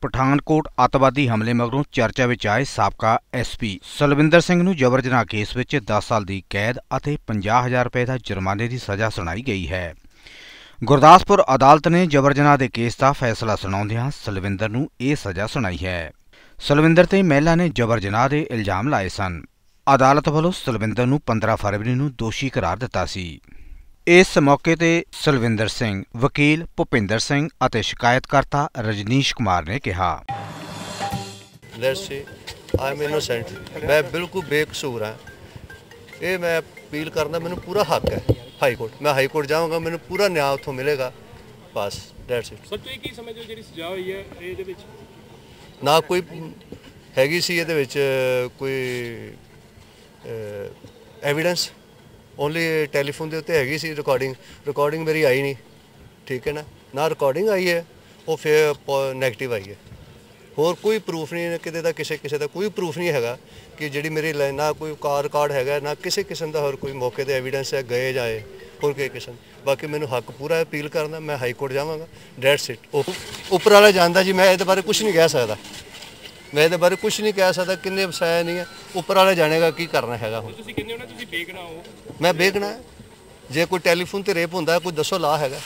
ਪਠਾਨਕੋਟ ਅੱਤਵਾਦੀ ਹਮਲੇ ਮਗਰੋਂ ਚਰਚਾ ਵਿੱਚ ਆਏ ਸਾਬਕਾ ਐਸਪੀ ਸਲਵਿੰਦਰ ਸਿੰਘ ਨੂੰ ਜਬਰ ਜਨਾਹ ਕੇਸ ਵਿੱਚ 10 ਸਾਲ ਦੀ ਕੈਦ ਅਤੇ 50000 ਰੁਪਏ ਦਾ ਜੁਰਮਾਨੇ ਦੀ ਸਜ਼ਾ ਸੁਣਾਈ ਗਈ ਹੈ। ਗੁਰਦਾਸਪੁਰ ਅਦਾਲਤ ਨੇ ਜਬਰ ਜਨਾਹ ਦੇ ਕੇਸ ਦਾ ਫੈਸਲਾ ਸੁਣਾਉਂਦਿਆਂ ਸਲਵਿੰਦਰ ਨੂੰ ਇਹ ਸਜ਼ਾ ਸੁਣਾਈ ਹੈ। ਸਲਵਿੰਦਰ ਤੇ ਮਹਿਲਾ ਨੇ ਜਬਰ ਜਨਾਹ ਦੇ ਇਲਜ਼ਾਮ ਲਾਏ ਸਨ। ਅਦਾਲਤ ਵੱਲੋਂ ਸਲਵਿੰਦਰ ਨੂੰ 15 ਫਰਵਰੀ ਨੂੰ ਦੋਸ਼ੀ ਕਰਾਰ ਦਿੱਤਾ ਸੀ। ਇਸ ਮੌਕੇ ਤੇ ਸਲਵਿੰਦਰ ਸਿੰਘ ਵਕੀਲ ਭੁਪਿੰਦਰ ਸਿੰਘ ਅਤੇ ਸ਼ਿਕਾਇਤਕਰਤਾ ਰਜਨੀਸ਼ ਕੁਮਾਰ ਨੇ ਕਿਹਾ। Let's say I am innocent ਮੈਂ ਬਿਲਕੁਲ ਬੇਕਸੂਰ ਹਾਂ। ਇਹ ਮੈਂ ਅਪੀਲ ਕਰਨਾ ਮੈਨੂੰ ਪੂਰਾ ਹੱਕ ਹੈ ਹਾਈ ਕੋਰਟ ਮੈਂ ਹਾਈ ਕੋਰਟ ਜਾਵਾਂਗਾ ਮੈਨੂੰ ਪੂਰਾ ਨਿਆਂ ਉੱਥੋਂ ਮਿਲੇਗਾ ਬਸ ਦੈਟਸ ਇਟ ਸੱਚੋ ਕੀ ਸਮਝਦੇ ਹੋ ਜਿਹੜੀ ਸਜ਼ਾ ਹੋਈ ਹੈ ਇਹਦੇ ਵਿੱਚ? ਨਾ ਕੋਈ ਹੈਗੀ ਸੀ ਇਹਦੇ ਵਿੱਚ ਕੋਈ ਐਵੀਡੈਂਸ ਓਨਲੀ ਟੈਲੀਫੋਨ ਦੇ ਉੱਤੇ ਹੈਗੀ ਸੀ ਰਿਕਾਰਡਿੰਗ ਰਿਕਾਰਡਿੰਗ ਮੇਰੀ ਆਈ ਨਹੀਂ। ਠੀਕ ਹੈ ਨਾ? ਨਾ ਰਿਕਾਰਡਿੰਗ ਆਈ ਹੈ, ਉਹ ਫਿਰ 네ਗੇਟਿਵ ਆਈ ਹੈ। ਹੋਰ ਕੋਈ ਪ੍ਰੂਫ ਨਹੀਂ ਕਿਤੇ ਦਾ ਕਿਸੇ ਕਿਸੇ ਦਾ ਕੋਈ ਪ੍ਰੂਫ ਨਹੀਂ ਹੈਗਾ ਕਿ ਜਿਹੜੀ ਮੇਰੀ ਲੈ- ਨਾ ਕੋਈ ਕਾਰ ਰਿਕਾਰਡ ਹੈਗਾ, ਨਾ ਕਿਸੇ ਕਿਸਮ ਦਾ ਹੋਰ ਕੋਈ ਮੌਕੇ ਤੇ ਐਵੀਡੈਂਸ ਹੈ, ਗਏ ਜਾਏ ਹੋਰ ਕੋਈ ਕਿਸਮ। ਬਾਕੀ ਮੈਨੂੰ ਹੱਕ ਪੂਰਾ ਅਪੀਲ ਕਰਨ ਦਾ, ਮੈਂ ਹਾਈ ਕੋਰਟ ਜਾਵਾਂਗਾ ਦੈਟਸ ਇਟ ਉੱਪਰ ਵਾਲਾ ਜਾਣਦਾ ਜੀ, ਮੈਂ ਇਹਦੇ ਬਾਰੇ ਕੁਝ ਨਹੀਂ ਕਹਿ ਸਕਦਾ। ਮੈਂ ਇਹਦੇ ਬਾਰੇ ਕੁਝ ਨਹੀਂ ਕਹਿ ਸਕਦਾ ਕਿੰਨੇ ਵਸਾਇਆ ਨਹੀਂ ਹੈ। ਉੱਪਰ ਵਾਲਾ ਜਾਣੇਗਾ ਕੀ ਕਰਨਾ ਹੈਗਾ ਹੁਣ। ਤੁਸੀਂ ਕਿੰਨੇ ਹੋ ਨਾ ਤੁਸੀਂ ਬੇਗਨਾ ਹੋ ਮੈਂ ਬੇਗਨਾ ਜੇ ਕੋਈ ਟੈਲੀਫੋਨ ਤੇ ਰੇਪ ਹੁੰਦਾ ਕੋਈ ਦੱਸੋ ਲਾ ਹੈਗਾ।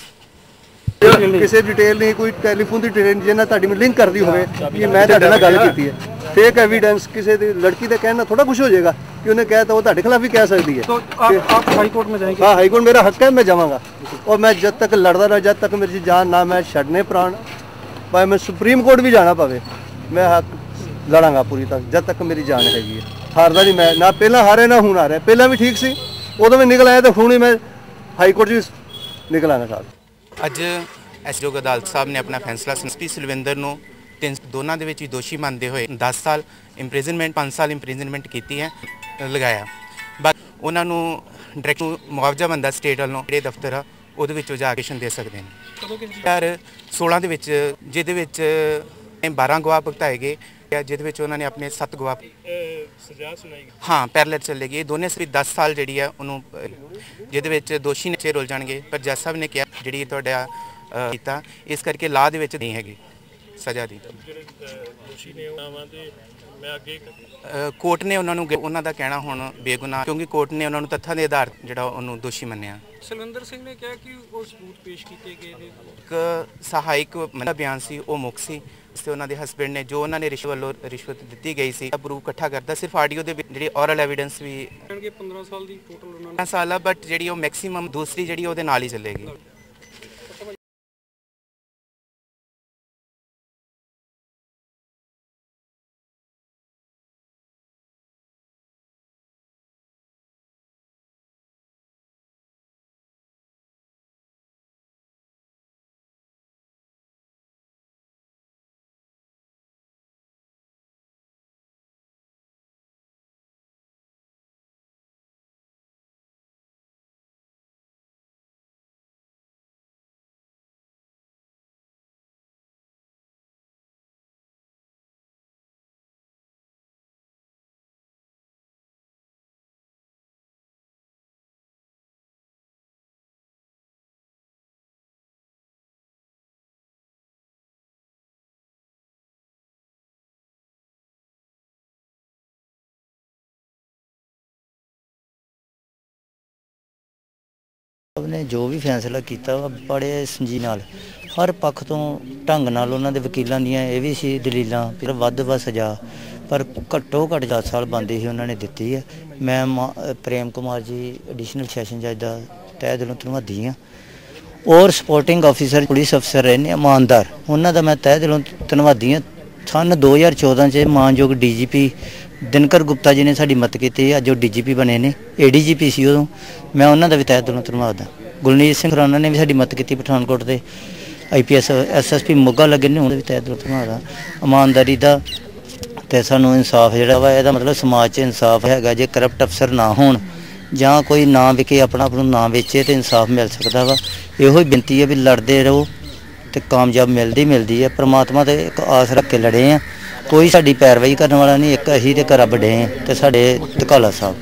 ਕਿਸੇ ਡਿਟੇਲ ਨਹੀਂ ਕੋਈ ਟੈਲੀਫੋਨ ਦੀ ਡਿਟੇਲ ਜੇ ਨਾ ਤੁਹਾਡੀ ਲਿੰਕ ਕਰਦੀ ਹੋਵੇ ਕਿ ਮੈਂ ਤੁਹਾਡੇ ਨਾਲ ਗੱਲ ਕੀਤੀ ਹੈ। ਫੇਕ ਐਵੀਡੈਂਸ ਕਿਸੇ ਦੀ ਲੜਕੀ ਦਾ ਕਹਿਣਾ ਥੋੜਾ ਕੁਝ ਹੋ ਜਾਏਗਾ ਕਿ ਉਹਨੇ ਕਹਿਤਾ ਉਹ ਤੁਹਾਡੇ ਖਿਲਾਫ ਵੀ ਕਹਿ ਸਕਦੀ ਹੈ। ਹਾਂ ਹਾਈ ਕੋਰਟ ਮੇਰਾ ਹੱਕ ਹੈ ਮੈਂ ਜਾਵਾਂਗਾ। ਔਰ ਮੈਂ ਜਦ ਤੱਕ ਲੜਦਾ ਰਹਾ ਜਦ ਤੱਕ ਮੇਰੀ ਜਾਨ ਨਾ ਮੈਂ ਛੱਡਨੇ ਪ੍ਰਾਣ ਭਾਵੇਂ ਮੈਂ ਸੁਪਰੀਮ ਕੋਰਟ ਵੀ ਜਾਣਾ ਪਵੇ ਮੈਂ ਹੱਕ ਲੜਾਂਗਾ ਪੂਰੀ ਤੱਕ ਜਦ ਤੱਕ ਮੇਰੀ ਜਾਨ ਹੈਗੀ ਹੈ। ਹਾਰਦਾ ਨਹੀਂ ਮੈਂ ਨਾ ਪਹਿਲਾਂ ਹਾਰੇ ਨਾ ਹੁਣ ਹਾਰਿਆ। ਪਹਿਲਾਂ ਵੀ ਠੀਕ ਸੀ ਉਦੋਂ ਵੀ ਨਿਕਲ ਆਇਆ ਤੇ ਹੁਣ ਹੀ ਮੈਂ ਹਾਈ ਕੋਰਟ 'ਚ ਵੀ ਨਿਕਲ ਆਣਾ ਸਾਹਿਬ ਅੱਜ ਐਸਜੋਗ ਅਦਾਲਤ ਸਾਹਿਬ ਨੇ ਆਪਣਾ ਫੈਸਲਾ ਐਸਪੀ ਸਿਲਵਿੰਦਰ ਨੂੰ ਤਿੰਨ ਦੋਨਾਂ ਦੇ ਵਿੱਚ ਹੀ ਦੋਸ਼ੀ ਮੰਨਦੇ ਹੋਏ 10 ਸਾਲ ਇੰਪ੍ਰਿਜ਼ਨਮੈਂਟ 5 ਸਾਲ ਇੰਪ੍ਰਿਜ਼ਨਮੈਂਟ ਕੀਤੀ ਹੈ ਲਗਾਇਆ। ਬਸ ਉਹਨਾਂ ਨੂੰ ਡਾਇਰੈਕਟ ਮੁਆਵਜ਼ਾ ਬੰਦਾ ਸਟੇਟ ਵੱਲੋਂ ਜਿਹੜੇ ਦਫ਼ਤਰ ਆ ਉਹਦੇ ਵਿੱਚੋਂ ਜਾ ਕੇ ਸ਼ਨ ਦੇ ਸਕਦੇ ਨੇ। ਕਦੋਂ ਕਿਸੇ ਯਾਰ 16 ਦੇ ਵਿੱਚ ਜਿਹਦੇ ਵਿੱਚ 12 ਗਵਾਹ ਭੁਗਤਾਏ ਗਏ ਜਾਂ ਜਿਹਦੇ ਵਿੱਚ ਉਹਨਾਂ ਨੇ ਆਪਣੇ 7 ਗਵਾਹ ਸਜ਼ਾ ਸੁਣਾਈ। ਗਈ ਹਾਂ ਪੈਰਲਲ ਚੱਲੇਗੀ। ਇਹ ਦੋਨੇ ਸਿਰ 10 ਸਾਲ ਜਿਹੜੀ ਆ ਉਹਨੂੰ ਜਿਹਦੇ ਵਿੱਚ ਦੋਸ਼ੀ ਨੇ ਚੇ ਰੁਲ ਜਾਣਗੇ। ਪਰ ਜੱਜ ਸਾਹਿਬ ਨੇ ਕਿਹਾ ਜਿਹੜੀ ਤੁਹਾਡਾ ਕੀਤਾ ਇਸ ਕਰਕੇ ਲਾਅ ਦੇ ਵਿੱਚ ਨਹੀਂ ਹੈਗੀ। ਸਜ਼ਾ ਦੀ। ਜਿਹੜੇ ਦੋਸ਼ੀ ਨੇ ਉਹ ਆਵਾਂ ਤੇ ਮੈਂ ਅੱਗੇ ਕੋਰਟ ਨੇ ਉਹਨਾਂ ਨੂੰ ਉਹਨਾਂ ਦਾ ਕਹਿਣਾ ਹੁਣ ਬੇਗੁਨਾਹ ਕਿਉਂਕਿ ਕੋਰਟ ਨੇ ਉਹਨਾਂ ਨੂੰ ਤੱਥਾਂ ਦੇ ਆਧਾਰ ਜਿਹੜਾ ਉਹਨੂੰ ਦੋਸ਼ੀ ਮੰਨਿਆ। ਸਲਵਿੰਦਰ ਸਿੰਘ ਨੇ ਕਿਹਾ ਕਿ ਉਹ ਸਬੂਤ ਪੇਸ਼ ਕੀਤੇ ਗਏ ਨੇ। ਇੱਕ ਸਹਾਇਕ ਦਾ ਬਿਆਨ ਸੀ ਉਹ ਮੁੱਖ ਸੀ। ਤੇ ਉਹਨਾਂ ਦੇ ਹਸਬੰਡ ਨੇ ਜੋ ਉਹਨਾਂ ਨੇ ਰਿਸ਼ਵਤ ਵੱਲੋਂ ਰਿਸ਼ਵਤ ਦਿੱਤੀ ਗਈ ਸੀ ਪ੍ਰੂਫ ਇਕੱਠਾ ਕਰਦਾ ਸਿਰਫ ਆਡੀਓ ਦੇ ਜਿਹੜੀ ਔਰਲ ਐਵੀਡੈਂਸ ਵੀ ਕਹਿਣਗੇ 15 ਸਾਲ ਦੀ ਟੋਟਲ ਉਹਨਾਂ ਨੂੰ 15 ਸਾਲ ਆ ਬਟ ਜਿਹੜੀ ਉਹ ਮੈਕਸਿਮਮ ਦੂਸਰੀ ਜਿਹੜੀ ਉਹਦੇ ਨਾਲ ਹੀ ਚੱਲੇਗੀ। ਉਹਨੇ ਜੋ ਵੀ ਫੈਸਲਾ ਕੀਤਾ ਵਾ ਬੜੇ ਸੰਜੀ ਨਾਲ। ਹਰ ਪੱਖ ਤੋਂ ਢੰਗ ਨਾਲ ਉਹਨਾਂ ਦੇ ਵਕੀਲਾਂ ਦੀਆਂ ਇਹ ਵੀ ਸੀ ਦਲੀਲਾਂ, ਫਿਰ ਵੱਧ ਵੱਧ ਸਜ਼ਾ, ਪਰ ਘੱਟੋ ਘੱਟ 10 ਸਾਲ ਬੰਦੀ ਹੀ ਉਹਨਾਂ ਨੇ ਦਿੱਤੀ ਹੈ ਮੈਂ ਮਾ- ਪ੍ਰੇਮ ਕੁਮਾਰ ਜੀ ਐਡੀਸ਼ਨਲ ਸੈਸ਼ਨ ਜੱਜ ਦਾ ਤਹਿ ਦਿਲੋਂ ਧੰਨਵਾਦੀ ਹਾਂ। ਔਰ ਸਪੋਰਟਿੰਗ ਆਫੀਸਰ ਪੁਲਿਸ ਅਫਸਰ ਰਹੇ ਨੇ ਇਮਾਨਦਾਰ। ਉਹਨਾਂ ਦਾ ਮੈਂ ਤਹਿ ਦਿਲੋਂ ਧੰਨਵਾਦੀ ਹਾਂ। ਸਨ 2014 ਚ ਮਾਨਯੋਗ ਡੀਜੀਪੀ ਦਿਨਕਰ ਗੁਪਤਾ ਜੀ ਨੇ ਸਾਡੀ ਮਦਦ ਕੀਤੀ ਅੱਜ ਉਹ ਡੀਜੀਪੀ ਬਣੇ ਨੇ। ਏਡੀਜੀਪੀ ਸੀ ਉਦੋਂ। ਮੈਂ ਉਹਨਾਂ ਦਾ ਵੀ ਤਹਿ ਦਿਲੋਂ ਧੰਨਵਾਦ ਹਾਂ ਗੁਲਨੀਤ ਸਿੰਘ ਖਰਾਨਾ ਨੇ ਵੀ ਸਾਡੀ ਮਦਦ ਕੀਤੀ ਪਠਾਨਕੋਟ ਦੇ। ਆਈਪੀਐਸ ਐਸਐਸਪੀ ਮੋਗਾ ਲੱਗੇ ਨੇ, ਉਹਦੇ ਵੀ ਤਹਿ ਦਿਲੋਂ ਧੰਨਵਾਦ ਹਾਂ ਇਮਾਨਦਾਰੀ ਦਾ ਤੇ ਸਾਨੂੰ ਇਨਸਾਫ ਜਿਹੜਾ ਵਾ, ਇਹਦਾ ਮਤਲਬ ਸਮਾਜ 'ਚ ਇਨਸਾਫ ਹੈਗਾ। ਜੇ ਕਰਪਟ ਅਫਸਰ ਨਾ ਹੋਣ ਜਾਂ ਕੋਈ ਨਾ ਵਿਕੇ, ਆਪਣਾ ਆਪ ਨੂੰ ਨਾ ਵੇਚੇ ਤੇ ਇਨਸਾਫ ਮਿਲ ਸਕਦਾ ਵਾ। ਇਹੋ ਹੀ ਬੇਨਤੀ ਹੈ ਵੀ ਲੜਦੇ ਰਹੋ ਤੇ ਕਾਮਯਾਬ ਮਿਲਦੀ ਮਿਲਦੀ ਹੈ। ਪ੍ਰਮਾਤਮਾ ਤੇ ਇੱਕ ਆਸ ਰੱਖ ਕੇ ਲੜੇ ਆ। ਕੋਈ ਸਾਡੀ ਪੈਰਵਾਈ ਕਰਨ ਵਾਲਾ ਨਹੀਂ, ਇੱਕ ਅਸੀਂ ਤੇ ਘਰ ਵੱਡੇ ਆ ਤੇ ਸਾਡੇ ਤਕਾਲਾ ਸਾਹਿਬ।